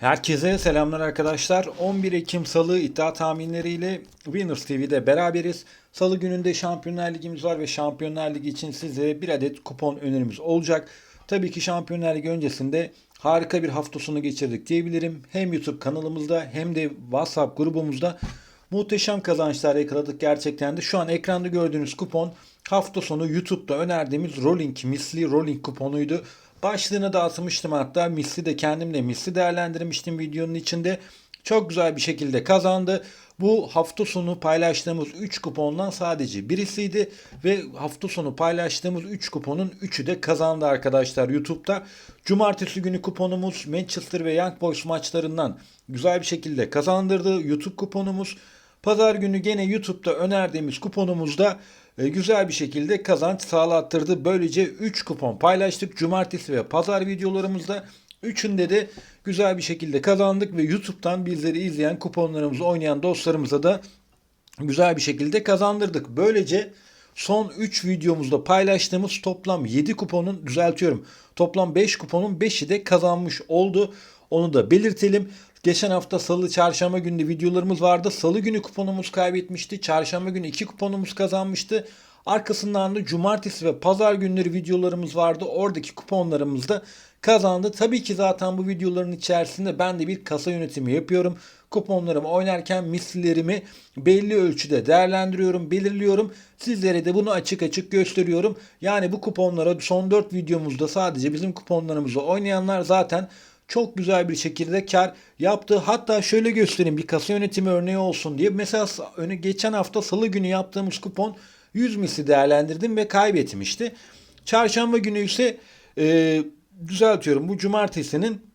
Herkese selamlar arkadaşlar. 11 Ekim Salı iddia tahminleriyle Winners TV'de beraberiz. Salı gününde Şampiyonlar Ligimiz var ve Şampiyonlar Ligi için size bir adet kupon önerimiz olacak. Tabii ki Şampiyonlar Ligi öncesinde harika bir hafta sonu geçirdik diyebilirim. Hem YouTube kanalımızda hem de WhatsApp grubumuzda muhteşem kazançlar yakaladık gerçekten de. Şu an ekranda gördüğünüz kupon hafta sonu YouTube'da önerdiğimiz rolling misli rolling kuponuydu. Başlığını da atmıştım hatta misli de kendim de misli değerlendirmiştim videonun içinde. Çok güzel bir şekilde kazandı. Bu hafta sonu paylaştığımız 3 kupondan sadece birisiydi ve hafta sonu paylaştığımız 3 kuponun 3'ü de kazandı arkadaşlar YouTube'da. Cumartesi günü kuponumuz Manchester ve Young Boys maçlarından güzel bir şekilde kazandırdı. YouTube kuponumuz Pazar günü gene YouTube'da önerdiğimiz kuponumuzda güzel bir şekilde kazanç sağlattırdı. Böylece 3 kupon paylaştık. Cumartesi ve pazar videolarımızda üçünde de güzel bir şekilde kazandık ve YouTube'dan bizleri izleyen kuponlarımızı oynayan dostlarımıza da güzel bir şekilde kazandırdık. Böylece son 3 videomuzda paylaştığımız toplam 7 kuponun düzeltiyorum. Toplam 5 kuponun 5'i de kazanmış oldu. Onu da belirtelim. Geçen hafta salı çarşamba günü videolarımız vardı. Salı günü kuponumuz kaybetmişti. Çarşamba günü 2 kuponumuz kazanmıştı. Arkasından da cumartesi ve pazar günleri videolarımız vardı. Oradaki kuponlarımız da kazandı. Tabii ki zaten bu videoların içerisinde ben de bir kasa yönetimi yapıyorum. Kuponlarımı oynarken mislilerimi belli ölçüde değerlendiriyorum, belirliyorum. Sizlere de bunu açık açık gösteriyorum. Yani bu kuponlara son 4 videomuzda sadece bizim kuponlarımızı oynayanlar zaten çok güzel bir şekilde kar yaptı. Hatta şöyle göstereyim bir kasa yönetimi örneği olsun diye. Mesela geçen hafta salı günü yaptığımız kupon 100 misli değerlendirdim ve kaybetmişti. Çarşamba günü ise e, düzeltiyorum bu cumartesinin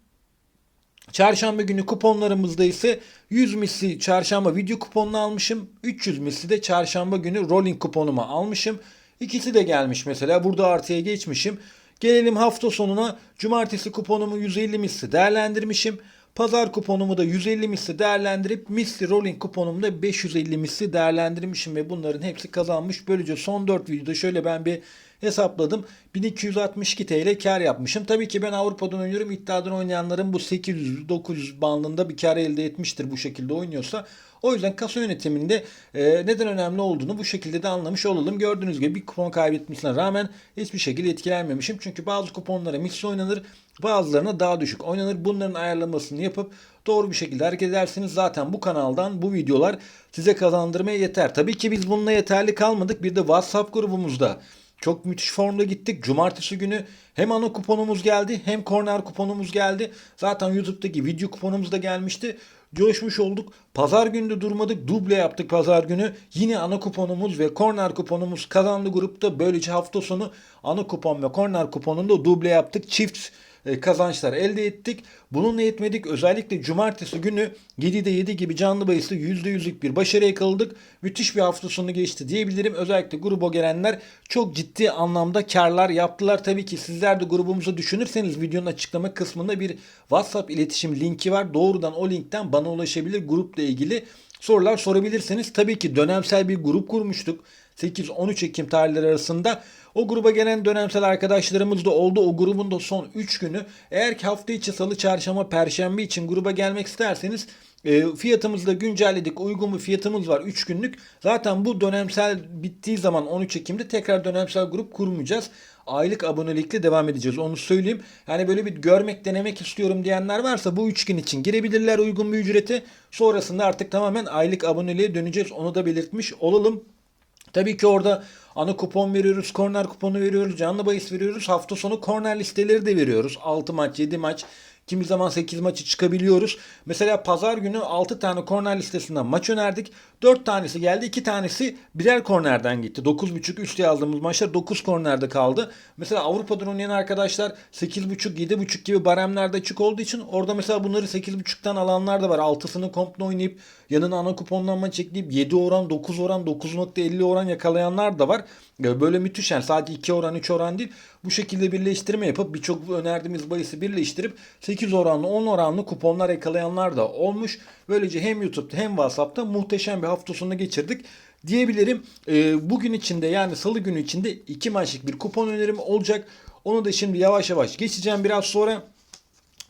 Çarşamba günü kuponlarımızda ise 100 misli çarşamba video kuponunu almışım. 300 misli de çarşamba günü rolling kuponumu almışım. İkisi de gelmiş mesela. Burada artıya geçmişim. Gelelim hafta sonuna. Cumartesi kuponumu 150 misli değerlendirmişim. Pazar kuponumu da 150 misli değerlendirip misli rolling kuponumu da 550 misli değerlendirmişim ve bunların hepsi kazanmış. Böylece son 4 videoda şöyle ben bir hesapladım. 1262 TL kar yapmışım. Tabii ki ben Avrupa'dan oynuyorum. İddiadan oynayanların bu 800-900 bandında bir kar elde etmiştir bu şekilde oynuyorsa. O yüzden kasa yönetiminde e, neden önemli olduğunu bu şekilde de anlamış olalım. Gördüğünüz gibi bir kupon kaybetmesine rağmen hiçbir şekilde etkilenmemişim. Çünkü bazı kuponlara misli oynanır, bazılarına daha düşük oynanır. Bunların ayarlamasını yapıp doğru bir şekilde hareket edersiniz. Zaten bu kanaldan bu videolar size kazandırmaya yeter. Tabii ki biz bununla yeterli kalmadık. Bir de WhatsApp grubumuzda çok müthiş formda gittik. Cumartesi günü hem ana kuponumuz geldi hem korner kuponumuz geldi. Zaten YouTube'daki video kuponumuz da gelmişti. Coşmuş olduk. Pazar günü de durmadık. Duble yaptık pazar günü. Yine ana kuponumuz ve korner kuponumuz kazandı grupta. Böylece hafta sonu ana kupon ve korner kuponunda duble yaptık. Çift kazançlar elde ettik. Bununla yetmedik. Özellikle cumartesi günü 7'de 7 gibi canlı bahisli %100'lük bir başarı yakaladık. Müthiş bir hafta sonu geçti diyebilirim. Özellikle gruba gelenler çok ciddi anlamda karlar yaptılar. Tabii ki sizler de grubumuzu düşünürseniz videonun açıklama kısmında bir WhatsApp iletişim linki var. Doğrudan o linkten bana ulaşabilir grupla ilgili sorular sorabilirsiniz. Tabii ki dönemsel bir grup kurmuştuk. 8-13 Ekim tarihleri arasında o gruba gelen dönemsel arkadaşlarımız da oldu. O grubun da son 3 günü. Eğer ki hafta içi salı, çarşamba, perşembe için gruba gelmek isterseniz e, fiyatımızı da güncelledik. Uygun bir fiyatımız var 3 günlük. Zaten bu dönemsel bittiği zaman 13 Ekim'de tekrar dönemsel grup kurmayacağız. Aylık abonelikle devam edeceğiz. Onu söyleyeyim. Yani böyle bir görmek, denemek istiyorum diyenler varsa bu 3 gün için girebilirler uygun bir ücreti. Sonrasında artık tamamen aylık aboneliğe döneceğiz. Onu da belirtmiş olalım. Tabii ki orada ana kupon veriyoruz, korner kuponu veriyoruz, canlı bahis veriyoruz. Hafta sonu korner listeleri de veriyoruz. 6 maç, 7 maç, kimi zaman 8 maçı çıkabiliyoruz. Mesela pazar günü 6 tane korner listesinden maç önerdik. 4 tanesi geldi, 2 tanesi birer kornerden gitti. 9.5 üst yazdığımız maçlar 9 kornerde kaldı. Mesela Avrupa'dan oynayan arkadaşlar 8.5, 7.5 gibi baremlerde açık olduğu için orada mesela bunları 8.5'tan alanlar da var. 6'sını komple oynayıp yanına ana kupondan maç ekleyip 7 oran, 9 oran, 9.50 oran yakalayanlar da var. Böyle müthiş yani sadece 2 oran 3 oran değil. Bu şekilde birleştirme yapıp birçok önerdiğimiz bahisi birleştirip 8 oranlı 10 oranlı kuponlar yakalayanlar da olmuş. Böylece hem YouTube'da hem WhatsApp'ta muhteşem bir hafta sonu geçirdik diyebilirim. E, bugün içinde yani salı günü içinde 2 maçlık bir kupon önerim olacak. Onu da şimdi yavaş yavaş geçeceğim biraz sonra.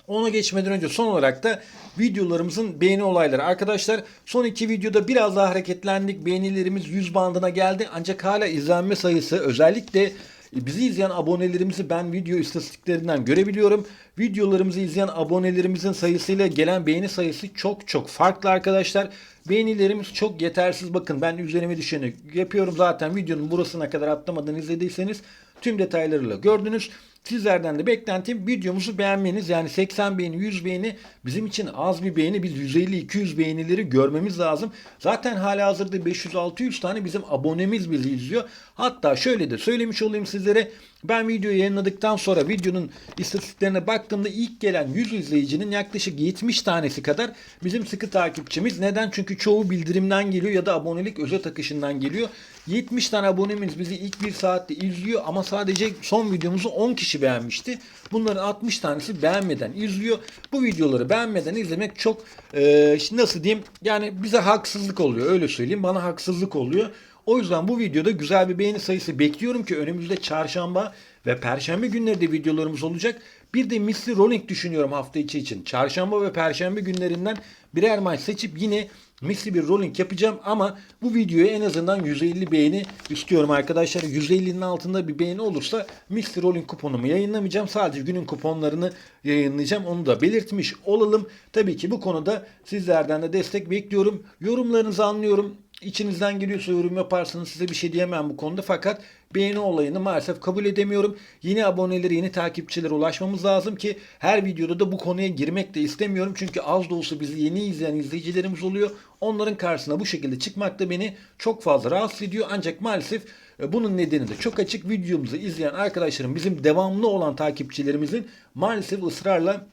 Ona geçmeden önce son olarak da videolarımızın beğeni olayları. Arkadaşlar son iki videoda biraz daha hareketlendik. Beğenilerimiz 100 bandına geldi. Ancak hala izlenme sayısı özellikle bizi izleyen abonelerimizi ben video istatistiklerinden görebiliyorum. Videolarımızı izleyen abonelerimizin sayısıyla gelen beğeni sayısı çok çok farklı arkadaşlar. Beğenilerimiz çok yetersiz. Bakın ben üzerime düşeni yapıyorum zaten videonun burasına kadar atlamadan izlediyseniz tüm detaylarıyla gördünüz. Sizlerden de beklentim videomuzu beğenmeniz. Yani 80 beğeni, 100 beğeni bizim için az bir beğeni. Biz 150-200 beğenileri görmemiz lazım. Zaten hala hazırda 500-600 tane bizim abonemiz bizi izliyor. Hatta şöyle de söylemiş olayım sizlere. Ben videoyu yayınladıktan sonra videonun istatistiklerine baktığımda ilk gelen 100 izleyicinin yaklaşık 70 tanesi kadar bizim sıkı takipçimiz. Neden? Çünkü çoğu bildirimden geliyor ya da abonelik özet akışından geliyor. 70 tane abonemiz bizi ilk bir saatte izliyor ama sadece son videomuzu 10 kişi beğenmişti. Bunların 60 tanesi beğenmeden izliyor. Bu videoları beğenmeden izlemek çok e, nasıl diyeyim yani bize haksızlık oluyor öyle söyleyeyim bana haksızlık oluyor. O yüzden bu videoda güzel bir beğeni sayısı bekliyorum ki önümüzde çarşamba ve perşembe günleri de videolarımız olacak. Bir de misli rolling düşünüyorum hafta içi için. Çarşamba ve perşembe günlerinden birer maç seçip yine misli bir rolling yapacağım ama bu videoya en azından 150 beğeni istiyorum arkadaşlar. 150'nin altında bir beğeni olursa misli rolling kuponumu yayınlamayacağım. Sadece günün kuponlarını yayınlayacağım. Onu da belirtmiş olalım. Tabii ki bu konuda sizlerden de destek bekliyorum. Yorumlarınızı anlıyorum. İçinizden geliyorsa yorum yaparsanız size bir şey diyemem bu konuda. Fakat beğeni olayını maalesef kabul edemiyorum. Yeni abonelere, yeni takipçilere ulaşmamız lazım ki her videoda da bu konuya girmek de istemiyorum. Çünkü az da olsa bizi yeni izleyen izleyicilerimiz oluyor. Onların karşısına bu şekilde çıkmak da beni çok fazla rahatsız ediyor. Ancak maalesef e, bunun nedeni de çok açık. Videomuzu izleyen arkadaşlarım, bizim devamlı olan takipçilerimizin maalesef ısrarla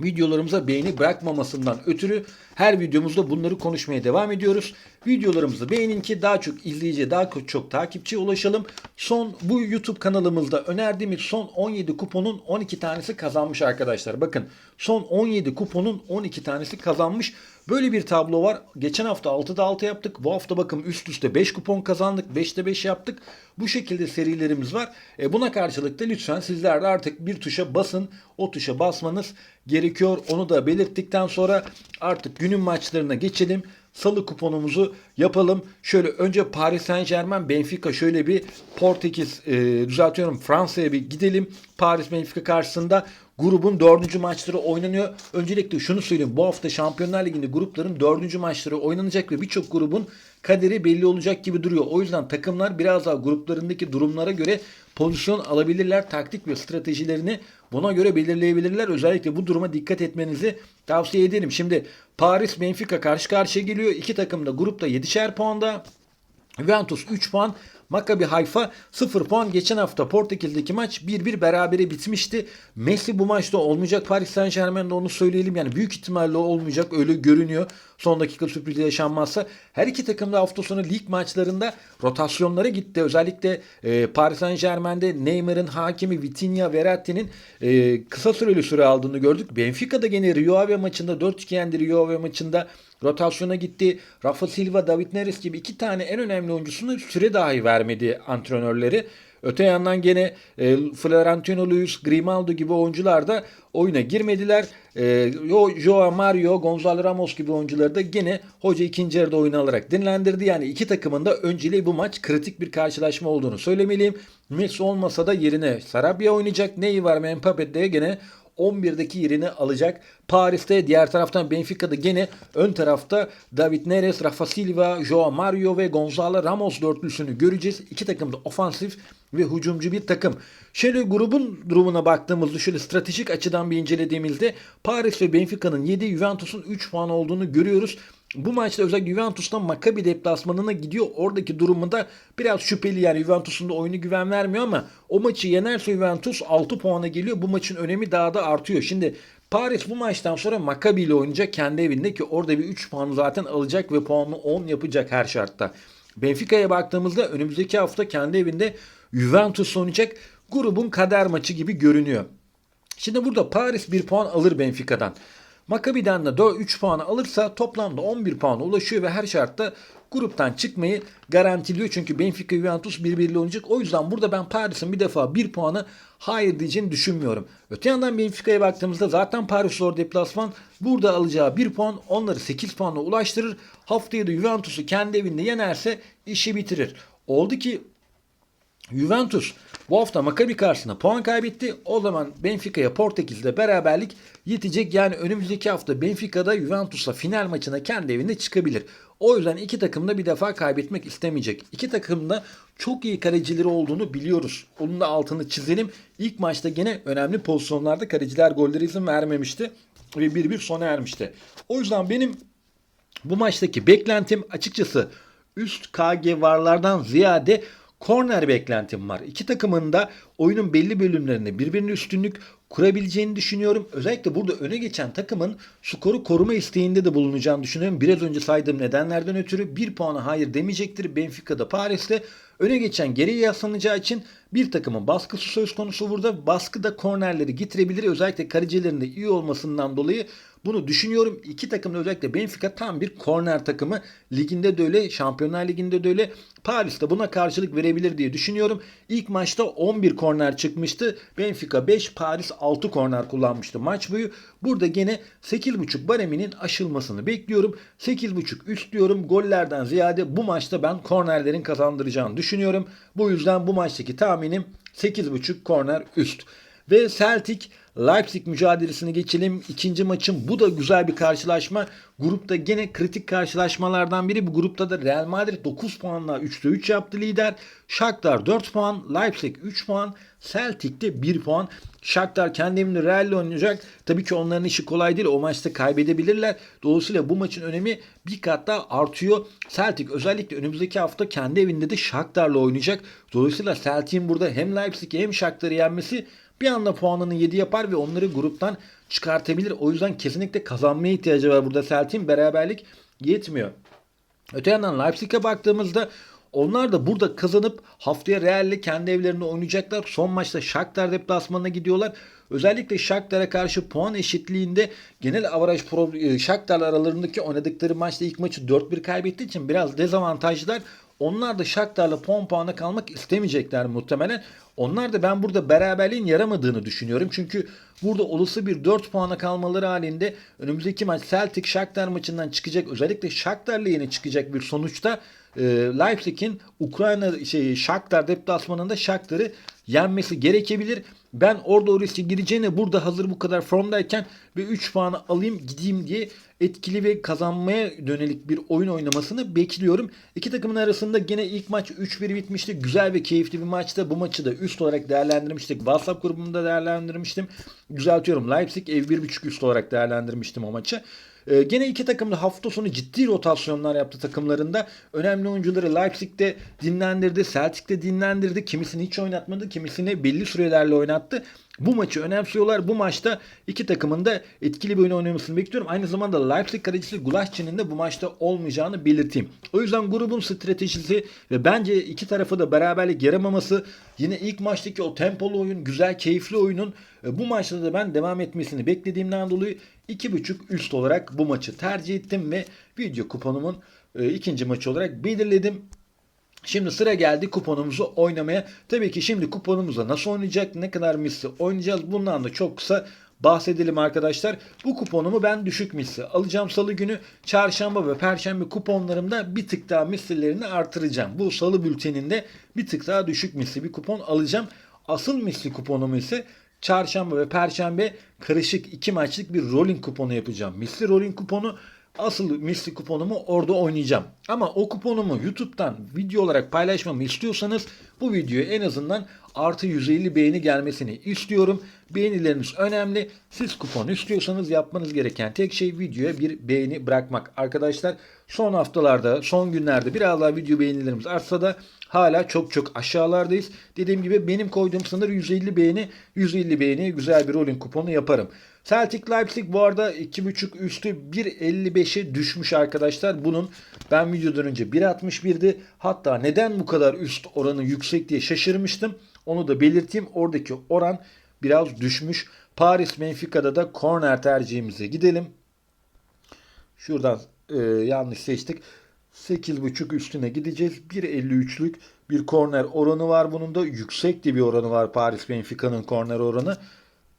videolarımıza beğeni bırakmamasından ötürü her videomuzda bunları konuşmaya devam ediyoruz. Videolarımızı beğenin ki daha çok izleyici, daha çok takipçiye ulaşalım. Son bu YouTube kanalımızda önerdiğimiz son 17 kuponun 12 tanesi kazanmış arkadaşlar. Bakın son 17 kuponun 12 tanesi kazanmış. Böyle bir tablo var. Geçen hafta 6'da 6 yaptık. Bu hafta bakın üst üste 5 kupon kazandık. 5'te 5 yaptık. Bu şekilde serilerimiz var. E buna karşılık da lütfen sizler de artık bir tuşa basın. O tuşa basmanız gerekiyor. Onu da belirttikten sonra artık günün maçlarına geçelim. Salı kuponumuzu yapalım. Şöyle önce Paris Saint Germain Benfica şöyle bir Portekiz e, düzeltiyorum Fransa'ya bir gidelim. Paris Benfica karşısında grubun dördüncü maçları oynanıyor. Öncelikle şunu söyleyeyim. Bu hafta Şampiyonlar Ligi'nde grupların dördüncü maçları oynanacak ve birçok grubun kaderi belli olacak gibi duruyor. O yüzden takımlar biraz daha gruplarındaki durumlara göre pozisyon alabilirler. Taktik ve stratejilerini buna göre belirleyebilirler. Özellikle bu duruma dikkat etmenizi tavsiye ederim. Şimdi Paris Benfica karşı karşıya geliyor. İki takım da grupta 7'şer puanda. Juventus 3 puan. Maccabi Haifa 0 puan. Geçen hafta Portekiz'deki maç 1-1 berabere bitmişti. Messi bu maçta olmayacak. Paris Saint Germain'de onu söyleyelim. Yani büyük ihtimalle olmayacak. Öyle görünüyor. Son dakika sürpriz yaşanmazsa. Her iki takım da hafta sonu lig maçlarında rotasyonlara gitti. Özellikle e, Paris Saint Germain'de Neymar'ın hakimi Vitinha Verratti'nin e, kısa süreli süre aldığını gördük. Benfica'da gene Rio Ave maçında 4-2 yendi Rio Ave maçında rotasyona gitti. Rafa Silva, David Neres gibi iki tane en önemli oyuncusunu süre dahi vermedi antrenörleri. Öte yandan gene e, Florentino Luis, Grimaldo gibi oyuncular da oyuna girmediler. E, Joao Mario, Gonzalo Ramos gibi oyuncuları da gene hoca ikinci yarıda oyun alarak dinlendirdi. Yani iki takımın da önceliği bu maç kritik bir karşılaşma olduğunu söylemeliyim. Messi olmasa da yerine Sarabia oynayacak. Neyi var Mbappe de gene 11'deki yerini alacak. Paris'te diğer taraftan Benfica'da gene ön tarafta David Neres, Rafa Silva, Joao Mario ve Gonzalo Ramos dörtlüsünü göreceğiz. İki takım da ofansif ve hücumcu bir takım. Şöyle grubun durumuna baktığımızda şöyle stratejik açıdan bir incelediğimizde Paris ve Benfica'nın 7, Juventus'un 3 puan olduğunu görüyoruz. Bu maçta özellikle Juventus'tan Maccabi deplasmanına gidiyor. Oradaki durumunda biraz şüpheli yani Juventus'un da oyunu güven vermiyor ama o maçı yenerse Juventus 6 puana geliyor. Bu maçın önemi daha da artıyor. Şimdi Paris bu maçtan sonra Maccabi ile oynayacak kendi evinde ki orada bir 3 puanı zaten alacak ve puanını 10 yapacak her şartta. Benfica'ya baktığımızda önümüzdeki hafta kendi evinde Juventus oynayacak. Grubun kader maçı gibi görünüyor. Şimdi burada Paris 1 puan alır Benfica'dan. Maccabi'den de 4, 3 puanı alırsa toplamda 11 puana ulaşıyor ve her şartta gruptan çıkmayı garantiliyor. Çünkü Benfica Juventus birbiriyle oynayacak. O yüzden burada ben Paris'in bir defa 1 puanı hayır diyeceğini düşünmüyorum. Öte yandan Benfica'ya baktığımızda zaten Paris zor deplasman. Burada alacağı 1 puan onları 8 puanla ulaştırır. Haftaya da Juventus'u kendi evinde yenerse işi bitirir. Oldu ki Juventus bu hafta Maccabi karşısında puan kaybetti. O zaman Benfica'ya Portekiz'de beraberlik yetecek. Yani önümüzdeki hafta Benfica'da Juventus'la final maçına kendi evinde çıkabilir. O yüzden iki takım da bir defa kaybetmek istemeyecek. İki takım da çok iyi kalecileri olduğunu biliyoruz. Onun da altını çizelim. İlk maçta gene önemli pozisyonlarda kaleciler golleri izin vermemişti. Ve 1-1 sona ermişti. O yüzden benim bu maçtaki beklentim açıkçası üst KG varlardan ziyade korner beklentim var. İki takımın da oyunun belli bölümlerinde birbirine üstünlük kurabileceğini düşünüyorum. Özellikle burada öne geçen takımın skoru koruma isteğinde de bulunacağını düşünüyorum. Biraz önce saydığım nedenlerden ötürü bir puana hayır demeyecektir. Benfica'da Paris'te öne geçen geriye yaslanacağı için bir takımın baskısı söz konusu burada. Baskı da kornerleri getirebilir. Özellikle kalecilerin de iyi olmasından dolayı bunu düşünüyorum. İki takım özellikle Benfica tam bir korner takımı. Liginde de öyle, Şampiyonlar Ligi'nde de öyle. Paris de buna karşılık verebilir diye düşünüyorum. İlk maçta 11 korner çıkmıştı. Benfica 5, Paris 6 korner kullanmıştı maç boyu. Burada gene 8.5 bareminin aşılmasını bekliyorum. 8.5 üst diyorum. Gollerden ziyade bu maçta ben kornerlerin kazandıracağını düşünüyorum. Bu yüzden bu maçtaki tahminim 8.5 korner üst. Ve Celtic Leipzig mücadelesini geçelim. İkinci maçın bu da güzel bir karşılaşma. Grupta gene kritik karşılaşmalardan biri. Bu grupta da Real Madrid 9 puanla 3'te 3 yaptı lider. Shakhtar 4 puan, Leipzig 3 puan, Celtic de 1 puan. Shakhtar kendi evinde Real'le oynayacak. Tabii ki onların işi kolay değil. O maçta kaybedebilirler. Dolayısıyla bu maçın önemi bir kat daha artıyor. Celtic özellikle önümüzdeki hafta kendi evinde de Shakhtar'la oynayacak. Dolayısıyla Celtic'in burada hem Leipzig'i hem Shakhtar'ı yenmesi bir anda puanını 7 yapar ve onları gruptan çıkartabilir. O yüzden kesinlikle kazanmaya ihtiyacı var burada Celtic'in. Beraberlik yetmiyor. Öte yandan Leipzig'e baktığımızda onlar da burada kazanıp haftaya Real'le kendi evlerinde oynayacaklar. Son maçta Shakhtar deplasmanına gidiyorlar. Özellikle Shakhtar'a karşı puan eşitliğinde genel avaraj pro, Shakhtar aralarındaki oynadıkları maçta ilk maçı 4-1 kaybettiği için biraz dezavantajlılar. Onlar da Shakhtar'la puan puana kalmak istemeyecekler muhtemelen. Onlar da ben burada beraberliğin yaramadığını düşünüyorum. Çünkü burada olası bir 4 puana kalmaları halinde önümüzdeki maç Celtic Shakhtar maçından çıkacak. Özellikle Shakhtar'la yeni çıkacak bir sonuçta e, Leipzig'in Ukrayna şey Shakhtar deplasmanında Shakhtar'ı yenmesi gerekebilir. Ben orada o riske gireceğine burada hazır bu kadar formdayken bir 3 puanı alayım gideyim diye etkili ve kazanmaya dönelik bir oyun oynamasını bekliyorum. İki takımın arasında gene ilk maç 3-1 bitmişti. Güzel ve keyifli bir maçta. Bu maçı da üst olarak değerlendirmiştik. WhatsApp grubumda değerlendirmiştim. Düzeltiyorum. Leipzig ev 1.5 üst olarak değerlendirmiştim o maçı. Ee, gene iki takım da hafta sonu ciddi rotasyonlar yaptı takımlarında. Önemli oyuncuları Leipzig'te dinlendirdi, Celtic'te dinlendirdi. Kimisini hiç oynatmadı, kimisini belli sürelerle oynattı. Bu maçı önemsiyorlar. Bu maçta iki takımın da etkili bir oyun oynamasını bekliyorum. Aynı zamanda Leipzig kalecisi Gulaşçı'nın da bu maçta olmayacağını belirteyim. O yüzden grubun stratejisi ve bence iki tarafı da beraberlik yaramaması yine ilk maçtaki o tempolu oyun, güzel keyifli oyunun e, bu maçta da ben devam etmesini beklediğimden dolayı 2.5 üst olarak bu maçı tercih ettim ve video kuponumun e, ikinci maçı olarak belirledim. Şimdi sıra geldi kuponumuzu oynamaya. Tabii ki şimdi kuponumuza nasıl oynayacak, ne kadar misli oynayacağız bundan da çok kısa bahsedelim arkadaşlar. Bu kuponumu ben düşük misli alacağım salı günü. Çarşamba ve perşembe kuponlarımda bir tık daha mislilerini artıracağım. Bu salı bülteninde bir tık daha düşük misli bir kupon alacağım. Asıl misli kuponumu ise çarşamba ve perşembe karışık iki maçlık bir rolling kuponu yapacağım. Misli rolling kuponu asıl misli kuponumu orada oynayacağım. Ama o kuponumu YouTube'dan video olarak paylaşmamı istiyorsanız bu videoya en azından artı 150 beğeni gelmesini istiyorum. Beğenileriniz önemli. Siz kupon istiyorsanız yapmanız gereken tek şey videoya bir beğeni bırakmak. Arkadaşlar son haftalarda, son günlerde biraz daha video beğenilerimiz artsa da hala çok çok aşağılardayız. Dediğim gibi benim koyduğum sınır 150 beğeni. 150 beğeni güzel bir rolling kuponu yaparım. Celtic Leipzig bu arada 2.5 üstü 1.55'e düşmüş arkadaşlar. Bunun ben videodan önce 1.61'di. Hatta neden bu kadar üst oranı yüksek diye şaşırmıştım. Onu da belirteyim. Oradaki oran biraz düşmüş. Paris Benfica'da da korner tercihimize gidelim. Şuradan e, yanlış seçtik. 8.5 üstüne gideceğiz. 1.53'lük bir korner oranı var bunun da. Yüksek de bir oranı var Paris Benfica'nın korner oranı.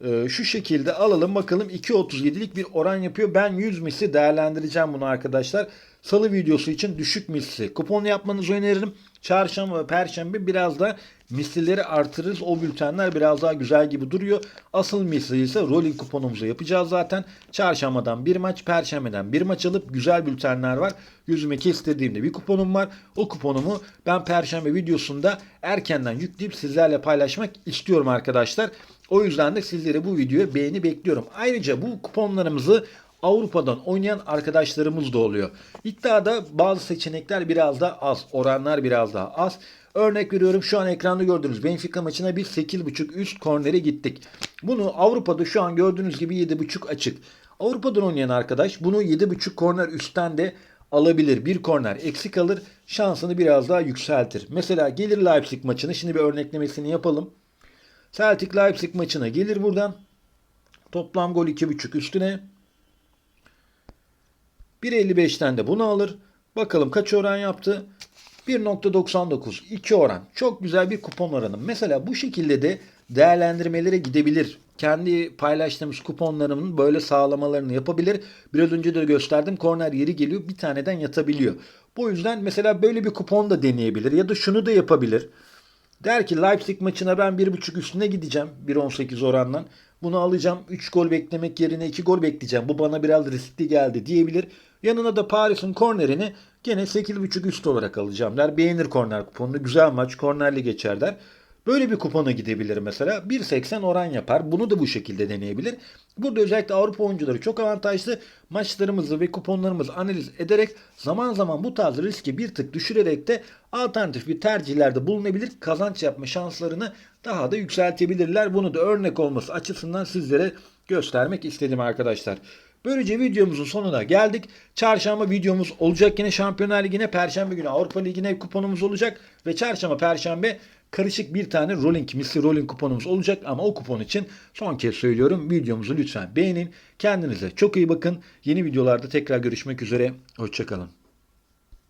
E, şu şekilde alalım bakalım 2.37'lik bir oran yapıyor. Ben 100 misli değerlendireceğim bunu arkadaşlar. Salı videosu için düşük misli. Kupon yapmanızı öneririm. Çarşamba ve perşembe biraz da mislileri artırırız. O bültenler biraz daha güzel gibi duruyor. Asıl misli ise rolling kuponumuzu yapacağız zaten. Çarşambadan bir maç, perşembeden bir maç alıp güzel bültenler var. Yüzüme kestirdiğimde bir kuponum var. O kuponumu ben perşembe videosunda erkenden yükleyip sizlerle paylaşmak istiyorum arkadaşlar. O yüzden de sizlere bu videoya beğeni bekliyorum. Ayrıca bu kuponlarımızı Avrupa'dan oynayan arkadaşlarımız da oluyor. İddiada bazı seçenekler biraz daha az, oranlar biraz daha az. Örnek veriyorum şu an ekranda gördüğünüz Benfica maçına bir 8.5 üst kornere gittik. Bunu Avrupa'da şu an gördüğünüz gibi 7.5 açık. Avrupa'dan oynayan arkadaş bunu 7.5 korner üstten de alabilir. Bir korner eksik alır şansını biraz daha yükseltir. Mesela gelir Leipzig maçını şimdi bir örneklemesini yapalım. Celtic Leipzig maçına gelir buradan. Toplam gol 2.5 üstüne. 1.55'ten de bunu alır. Bakalım kaç oran yaptı? 1.99 2 oran. Çok güzel bir kupon oranı. Mesela bu şekilde de değerlendirmelere gidebilir. Kendi paylaştığımız kuponlarımın böyle sağlamalarını yapabilir. Biraz önce de gösterdim. Korner yeri geliyor. Bir taneden yatabiliyor. Bu yüzden mesela böyle bir kupon da deneyebilir. Ya da şunu da yapabilir. Der ki Leipzig maçına ben 1.5 üstüne gideceğim 1.18 orandan. Bunu alacağım 3 gol beklemek yerine 2 gol bekleyeceğim. Bu bana biraz riskli geldi diyebilir. Yanına da Paris'in kornerini gene 8.5 üst olarak alacağım der. Beğenir korner kuponunu. Güzel maç kornerli geçer der. Böyle bir kupona gidebilir mesela. 1.80 oran yapar. Bunu da bu şekilde deneyebilir. Burada özellikle Avrupa oyuncuları çok avantajlı. Maçlarımızı ve kuponlarımızı analiz ederek zaman zaman bu tarz riski bir tık düşürerek de alternatif bir tercihlerde bulunabilir. Kazanç yapma şanslarını daha da yükseltebilirler. Bunu da örnek olması açısından sizlere göstermek istedim arkadaşlar. Böylece videomuzun sonuna geldik. Çarşamba videomuz olacak yine Şampiyonlar Ligi'ne, Perşembe günü Avrupa Ligi'ne kuponumuz olacak ve Çarşamba, Perşembe karışık bir tane rolling, misli rolling kuponumuz olacak ama o kupon için son kez söylüyorum videomuzu lütfen beğenin. Kendinize çok iyi bakın. Yeni videolarda tekrar görüşmek üzere. Hoşçakalın.